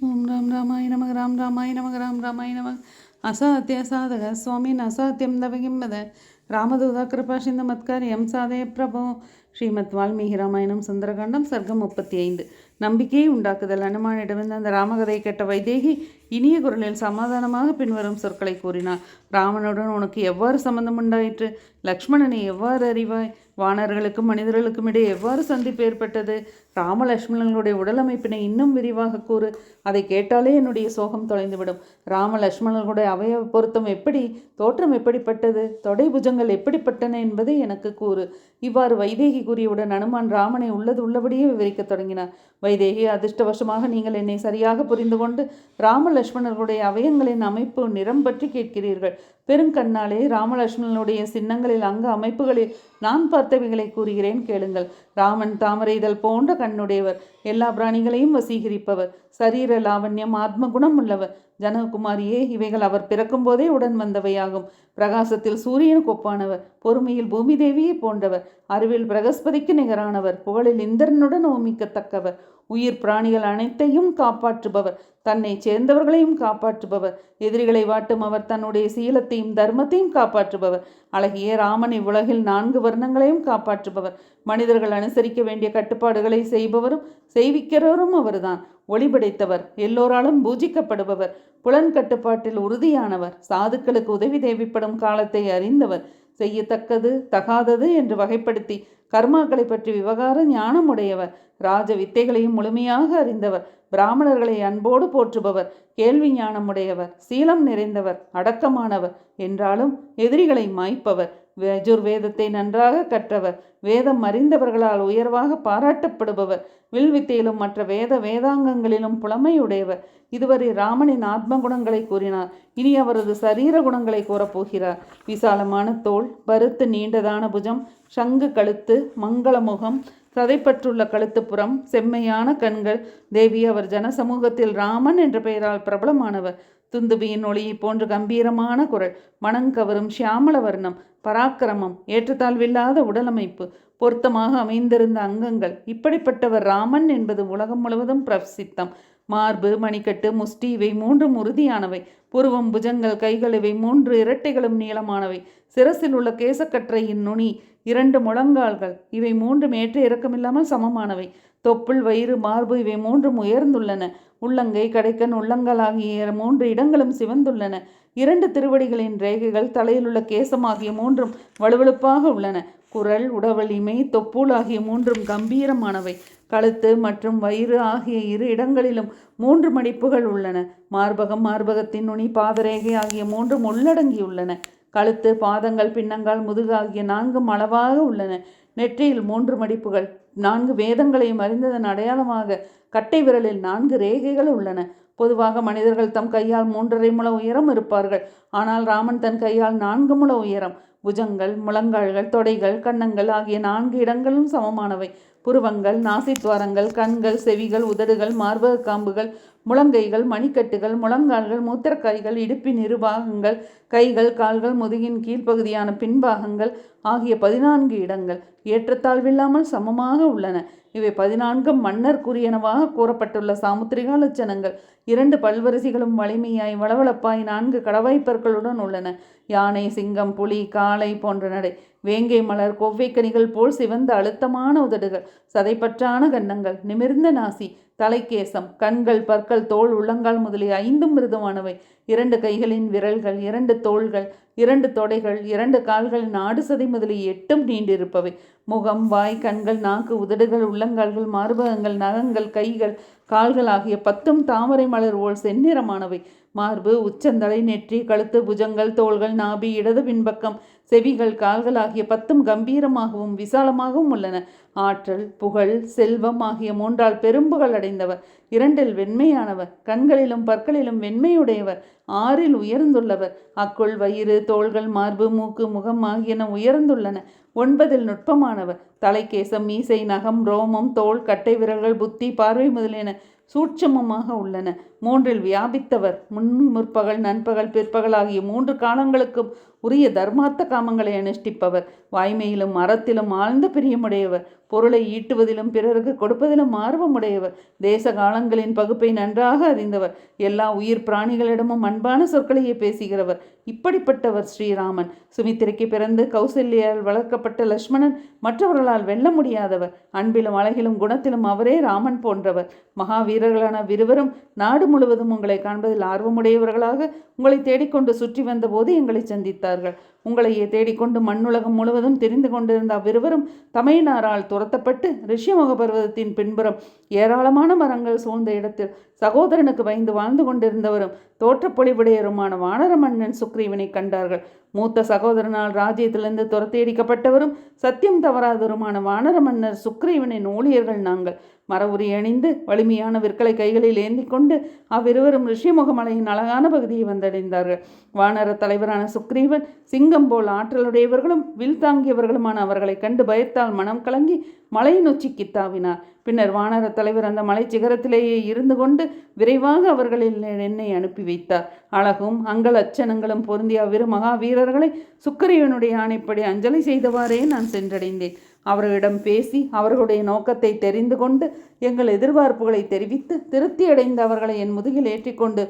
ஓம் ராம் ராமாய நமக ராம் ராமாய நமக ராம் ராமாய நமக. அசாத்திய சாதக சுவாமின் அசாத்தியம் தவகிம்பத. ராமதூதா கிருபா சிந்த மத்காரியம் சாதய பிரபோ. ஸ்ரீமத் வால்மீகி ராமாயணம் சுந்தரகாண்டம் சர்க்கம் முப்பத்தி ஐந்து. நம்பிக்கையை உண்டாக்குதல். அனுமானிடமிருந்து அந்த ராமகதை கேட்ட வைதேகி இனிய குரலில் சமாதானமாக பின்வரும் சொற்களை கூறினார். ராமனுடன் உனக்கு எவ்வாறு சம்பந்தம் உண்டாயிற்று? லக்ஷ்மணனை எவ்வாறு அறிவாய்? வானர்களுக்கும் மனிதர்களுக்கும் இடையே எவ்வாறு சந்திப்பு ஏற்பட்டது? ராமலட்சுமணங்களுடைய உடலமைப்பினை இன்னும் விரிவாக கூறு. அதை கேட்டாலே என்னுடைய சோகம் தொலைந்துவிடும். ராமலட்சுமணர்களுடைய அவயவ பொருத்தம் எப்படி தோற்றம் எப்படிப்பட்டது தொடை புஜங்கள் எப்படிப்பட்டன என்பதை எனக்கு கூறு. இவ்வாறு வைதேகி கூறியவுடன் அனுமான் ராமனை உள்ளது உள்ளபடியே விவரிக்கத் தொடங்கினார். வைதேகி அதிர்ஷ்டவசமாக நீங்கள் என்னை சரியாக புரிந்து கொண்டு ராமலட்சுமணர்களுடைய அவயங்களின் அமைப்பு நிறம் பற்றி கேட்கிறீர்கள். பெருங்கண்ணாலே ராமலட்சுமணனுடைய சின்னங்களில் அங்க அமைப்புகளில் நான் பார்த்தவைகளை கூறுகிறேன் கேளுங்கள். ராமன் தாமரை இதழ் போன்ற கண்ணுடையவர். எல்லா பிராணிகளையும் வசீகரிப்பவர். சரீர லாவண்யம் ஆத்ம குணம் உள்ளவர். ஜனகுமாரியே இவைகள் அவர் பிறக்கும் போதே உடன் வந்தவையாகும். பிரகாசத்தில் சூரியனுக்கு ஒப்பானவர் பொறுமையில் பூமி தேவியை போன்றவர். அறிவில் பிரகஸ்பதிக்கு நிகரானவர். புகழில் இந்திரனுடன் ஓமிக்கத்தக்கவர். உயிர் பிராணிகள் அனைத்தையும் காப்பாற்றுபவர். தன்னை சேர்ந்தவர்களையும் காப்பாற்றுபவர். எதிரிகளை வாட்டும் அவர் தன்னுடைய சீலத்தையும் தர்மத்தையும் காப்பாற்றுபவர். அழகிய ராமன் இவ்வுலகில் நான்கு வர்ணங்களையும் காப்பாற்றுபவர். மனிதர்கள் அனுசரிக்க வேண்டிய கட்டுப்பாடுகளை செய்பவரும் செய்விக்கிறவரும் அவர்தான். ஒளிபடைத்தவர் எல்லோராலும் பூஜிக்கப்படுபவர். புலன் கட்டுப்பாட்டில் உறுதியானவர். சாதுக்களுக்கு உதவி தேவைப்படும் காலத்தை அறிந்தவர். செய்யத்தக்கது தகாதது என்று வகைப்படுத்தி கர்மாக்களை பற்றி விவகார ஞானமுடையவர். ராஜ வித்தைகளையும் முழுமையாக அறிந்தவர். பிராமணர்களை அன்போடு போற்றுபவர். கேள்வி ஞானமுடையவர். சீலம் நிறைந்தவர். அடக்கமானவர். என்றாலும் எதிரிகளை மாய்ப்பவர். யஜுர்வேதத்தை நன்றாக கற்றவர். வேதம் அறிந்தவர்களால் உயர்வாக பாராட்டப்படுபவர். வில்வித்தையிலும் மற்ற வேத வேதாங்கங்களிலும் புலமையுடையவர். இதுவரை ராமனின் ஆத்ம குணங்களை கூறினார். இனி அவரது சரீர குணங்களை கூறப்போகிறார். விசாலமான தோல் பருத்து நீண்டதான புஜம் சங்கு கழுத்து மங்களமுகம் சதைப்பற்றுள்ள கழுத்துப்புறம் செம்மையான கண்கள். தேவி அவர் ஜனசமூகத்தில் ராமன் என்ற பெயரால் பிரபலமானவர். துந்துபியின் ஒளியை போன்ற கம்பீரமான குரல் மணங்கவரும் சியாமல வர்ணம் பராக்கிரமம் ஏற்றத்தாழ்வில்லாத உடலமைப்பு பொருத்தமாக அமைந்திருந்த அங்கங்கள். இப்படிப்பட்டவர் ராமன் என்பது உலகம் முழுவதும் பிரசித்தம். மார்பு மணிக்கட்டு முஷ்டி இவை மூன்றும் உறுதியானவை. புருவம் புஜங்கள் கைகள் இவை மூன்று இரட்டைகளும் நீளமானவை. சிரசில் உள்ள கேசக்கற்றையின் நுனி இரண்டு முழங்கால்கள். இவை மூன்றும் ஏற்ற இறக்கமில்லாமல் சமமானவை. தொப்புள் வயிறு மார்பு இவை மூன்றும் உயர்ந்துள்ளன. உள்ளங்கை கடைக்கன் உள்ளங்கள் ஆகிய மூன்று இடங்களும் சிவந்துள்ளன. இரண்டு திருவடிகளின் ரேகைகள் தலையில் உள்ள கேசம் ஆகிய மூன்றும் வலுவழுப்பாக உள்ளன. குரல் உடவலிமை தொப்புள் ஆகிய மூன்றும் கம்பீரமானவை. கழுத்து மற்றும் வயிறு ஆகிய இரு இடங்களிலும் மூன்று மடிப்புகள் உள்ளன. மார்பகம் மார்பகத்தின் நுனி பாதரேகை ஆகிய மூன்றும் உள்ளடங்கியுள்ளன. கழுத்து பாதங்கள் பின்னங்கால் முதுகு ஆகிய நான்கும் அளவாக உள்ளன. நெற்றியில் மூன்று மடிப்புகள். நான்கு வேதங்களையும் அறிந்ததன் அடையாளமாக கட்டை விரலில் நான்கு ரேகைகள் உள்ளன. பொதுவாக மனிதர்கள் தம் கையால் மூன்றரை முள உயரம் இருப்பார்கள். ஆனால் ராமன் தன் கையால் நான்கு முள உயரம். புஜங்கள் முழங்கால்கள் தொடைகள் கன்னங்கள் ஆகிய நான்கு இடங்களும் சமமானவை. புருவங்கள் நாசித்வாரங்கள் கண்கள் செவிகள் உதடுகள் மார்பக காம்புகள் முழங்கைகள் மணிக்கட்டுகள் முழங்கால்கள் மூத்திரக்காய்கள் இடுப்பின் இருபாகங்கள் கைகள் கால்கள் முதுகின் கீழ்ப்பகுதியான பின்பாகங்கள் ஆகிய பதினான்கு இடங்கள் ஏற்றத்தாழ்வில்லாமல் சமமாக உள்ளன. இவை பதினான்கு மன்னர் கூறியனவாக கூறப்பட்டுள்ள சாமுத்திரிகா லட்சணங்கள். இரண்டு பல்வரிசைகளும் வலிமையாய் வளவளப்பாய் நான்கு கடவாய்ப்பற்களுடன் உள்ளன. யானை சிங்கம் புலி காளை போன்ற நடை. வேங்கை மலர் கொவ்வைக்கனிகள் போல் சிவந்த அழுத்தமான உதடுகள் சதைப்பற்றான கன்னங்கள் நிமிர்ந்த நாசி தலைக்கேசம் கண்கள் பற்கள் தோல் உள்ளங்கால் முதலிய ஐந்தும் மிருதுவானவை. இரண்டு கைகளின் விரல்கள் இரண்டு தோள்கள் இரண்டு தொடைகள் இரண்டு கால்கள் நாடு சதை முதலிய எட்டும் நீண்டிருப்பவை. முகம் வாய் கண்கள் நாக்கு உதடுகள் உள்ளங்கால்கள் மார்பகங்கள் நகங்கள் கைகள் கால்கள் ஆகிய பத்தும் தாமரை மலர் ஓல் செந்நிறமானவை. மார்பு உச்சந்தலை நெற்றி கழுத்து புஜங்கள் தோள்கள் நாபி இடது பின்பக்கம் செவிகள் கால்கள் ஆகிய பத்தும் கம்பீரமாகவும் விசாலமாகவும் உள்ளன. ஆற்றல் புகழ் செல்வம் ஆகிய மூன்றால் பெரும்புகள் அடைந்தவர். இரண்டில் வெண்மையானவர். கண்களிலும் பற்களிலும் வெண்மையுடையவர். ஆறில் உயர்ந்துள்ளவர். அக்குள் வயிறு தோள்கள் மார்பு மூக்கு முகம் ஆகியன உயர்ந்துள்ளன. ஒன்பதில் நுட்பமானவர். தலைக்கேசம் மீசை நகம் ரோமம் தோல் கட்டை விரல்கள் புத்தி பார்வை முதலியன சூட்சமமாக உள்ளன. மூன்றில் வியாபித்தவர். முன் முற்பகல் நண்பகல் பிற்பகல் ஆகிய மூன்று காலங்களுக்கும் உரிய தர்மார்த்த காமங்களை அனுஷ்டிப்பவர். வாய்மையிலும் அறத்திலும் ஆழ்ந்த பிரியமுடையவர் பொருளை ஈட்டுவதிலும் பிறருக்கு கொடுப்பதிலும் ஆர்வமுடையவர் தேச காலங்களின் பகுப்பை நன்றாக அறிந்தவர் எல்லா உயிர் பிராணிகளிடமும் அன்பான சொற்களையே பேசுகிறவர். இப்படிப்பட்டவர் ஸ்ரீராமன். சுமித்திரைக்கு பிறந்து கௌசல்யால் வளர்க்கப்பட்ட லக்ஷ்மணன் மற்றவர்களால் வெல்ல முடியாதவர். அன்பிலும் அழகிலும் குணத்திலும் அவரே ராமன் போன்றவர். மகாவீரர்களான விருவரும் நாடு முழுவதும் உங்களை காண்பதில் ஆர்வமுடையவர்களாக உங்களை தேடிக்கொண்டு சுற்றி வந்தபோது எங்களை சந்தித்தார்கள். உங்களையே தேடிக்கொண்டு மண்ணுலகம் முழுவதும் தெரிந்து கொண்டிருந்த அவ்விருவரும் தமையனாரால் துரத்தப்பட்டு ரிஷிமுக பர்வதத்தின் பின்புறம் ஏராளமான மரங்கள் சூழ்ந்த இடத்தில் சகோதரனுக்கு பயந்து வாழ்ந்து கொண்டிருந்தவரும் தோற்றப்பொழிவுடையருமான வானர மன்னன் சுக்ரீவனை கண்டார்கள். மூத்த சகோதரனால் ராஜ்யத்திலிருந்து துரத்தேடிக்கப்பட்டவரும் சத்தியம் தவறாதவருமான வானர மன்னர் சுக்ரீவனின் ஊழியர்கள் நாங்கள். மரவுரி அணிந்து வலிமையான விற்களை கைகளில் ஏந்தி கொண்டு அவ்விருவரும் ரிஷிமுகமலையின் அழகான பகுதியை வந்தடைந்தார்கள். வானர தலைவரான சுக்ரீவன் சிங்கம் போல் ஆற்றலுடையவர்களும் வில் தாங்கியவர்களுமான அவர்களை கண்டு பயத்தால் மனம் கலங்கி மலையின் உச்சிக்கு தாவினார். பின்னர் வானர தலைவர் அந்த மலை சிகரத்திலேயே இருந்து கொண்டு விரைவாக அவர்களில் என்னை அனுப்பி வைத்தார். அழகும் அங்கள் அச்சனங்களும் பொருந்திய அவ்விரு மகாவீரர்களை சுக்கரையனுடைய ஆணைப்படி அஞ்சலி செய்தவாறே நான் சென்றடைந்தேன். அவர்களிடம் பேசி அவர்களுடைய நோக்கத்தை தெரிந்து கொண்டு எங்கள் எதிர்பார்ப்புகளை தெரிவித்து திருப்தியடைந்த அவர்களை என் முதுகில் ஏற்றிக்கொண்டு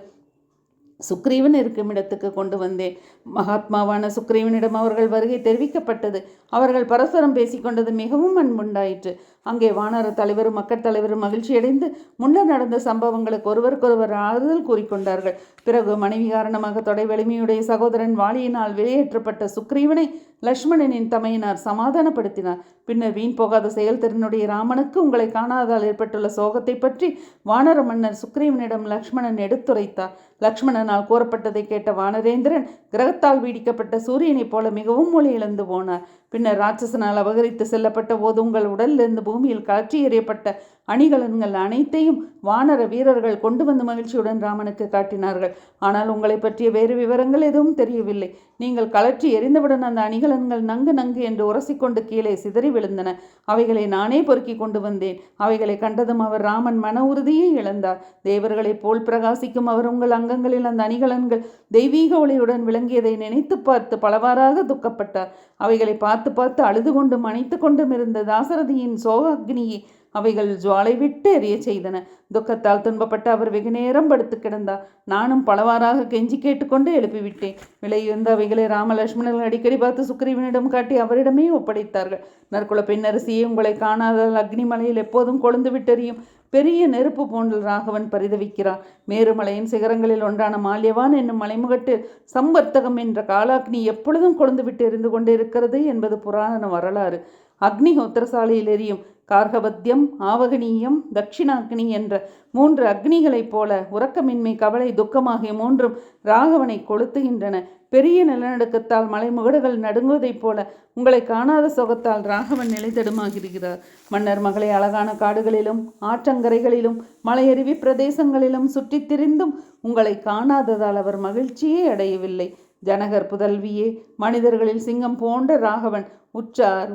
சுக்ரீவன் இருக்கும் இடத்துக்கு கொண்டு வந்தேன். மகாத்மாவான சுக்ரீவனிடம் அவர்கள் வருகை தெரிவிக்கப்பட்டது. அவர்கள் பரஸ்பரம் பேசிக்கொண்டது மிகவும் அன்புண்டாயிற்று. அங்கே வானர தலைவரும் மக்கள் தலைவரும் மகிழ்ச்சியடைந்து முன்னர் நடந்த சம்பவங்களுக்கு ஒருவருக்கொருவர் ஆறுதல் கூறிக்கொண்டார்கள். பிறகு மனைவி காரணமாக தொடை வலிமையுடைய சகோதரன் வாலியினால் வெளியேற்றப்பட்ட சுக்ரீவனை லக்ஷ்மணனின் தமையினார் சமாதானப்படுத்தினார். பின்னர் வீண் போகாத செயல்திறனுடைய ராமனுக்கு உங்களை காணாதால் ஏற்பட்டுள்ள சோகத்தை பற்றி வானர மன்னர் சுக்ரீவனிடம் லக்ஷ்மணன் எடுத்துரைத்தார். லக்ஷ்மணனால் கூறப்பட்டதை கேட்ட வானரேந்திரன் கிரகத்தால் வீடிக்கப்பட்ட சூரியனைப் போல மிகவும் மொழி இழந்து போனார். பின்னர் ராட்சசனால் அபகரித்து செல்லப்பட்ட போது உங்கள் உடலிலிருந்து பூமியில் கலற்றி எறியப்பட்ட அணிகலன்கள் அனைத்தையும் வானர வீரர்கள் கொண்டு வந்து மகிழ்ச்சியுடன் ராமனுக்கு காட்டினார்கள். ஆனால் உங்களை பற்றிய வேறு விவரங்கள் எதுவும் தெரியவில்லை. நீங்கள் கலற்றி எரிந்தவுடன் அந்த அணிகலன்கள் நங்கு நங்கு என்று உரசிக்கொண்டு கீழே சிதறி விழுந்தன. அவைகளை நானே பொறுக்கி கொண்டு வந்தேன். அவைகளை கண்டதும் அவர் ராமன் மன உறுதியை இழந்தார். தேவர்களைப் போல் பிரகாசிக்கும் அவர் உங்கள் அங்கங்களில் அந்த அணிகலன்கள் தெய்வீக ஒளியுடன் விளங்கியதை நினைத்து பார்த்து பலவாறாக துக்கப்பட்டார். அவைகளை பார்த்து பார்த்து அழுது கொண்டும் அணைத்து கொண்டும் இருந்த தாசரதியின் சோக அக்னியை அவைகள் ஜுவாலை விட்டு எரிய செய்தன. துக்கத்தால் துன்பப்பட்டு அவர் வெகு நேரம் படுத்து கிடந்தார். நானும் பலவாறாக கெஞ்சி கேட்டுக்கொண்டு எழுப்பிவிட்டேன். விலையுந்த அவைகளை ராமலட்சுமணர்கள் அடிக்கடி பார்த்து சுக்ரீவனிடம் காட்டி அவரிடமே ஒப்படைத்தார்கள். நற்குல பெண்ணரசியை உங்களை காணாதால் அக்னிமலையில் எப்போதும் கொழுந்து விட்டெறியும். பெரிய நெருப்பு போன்ற ராகவன் பரிதவிக்கிறார் மேருமலையின் சிகரங்களில் ஒன்றான மால்யவான் என்னும் மலைமுகட்டில் சம்பர்த்தகம் என்ற காலாக்னி எப்பொழுதும் கொழுந்து விட்டு எரிந்து கொண்டிருக்கிறது என்பது புராண வரலாறு. அக்னிஹோத்திரசாலையில் எரியும் கார்கவத்தியம் ஆவகனீயம் தட்சிணாக்னி என்ற மூன்று அக்னிகளைப் போல உறக்கமின்மை கவலை துக்கமாகிய மூன்றும் ராகவனை கொளுத்துகின்றன. பெரிய நிலநடுக்கத்தால் மலைமுகடுகள் நடுங்குவதைப் போல உங்களை காணாத சொகத்தால் ராகவன் நிலை தடுமாகிறார் மன்னர் மகளை அழகான காடுகளிலும் ஆற்றங்கரைகளிலும் மலையருவி பிரதேசங்களிலும் சுற்றித் திரிந்தும் உங்களை காணாததால் அவர் மகிழ்ச்சியே அடையவில்லை. ஜனகர் புதல்வியே மனிதர்களில் சிங்கம் போன்ற ராகவன் உற்றார்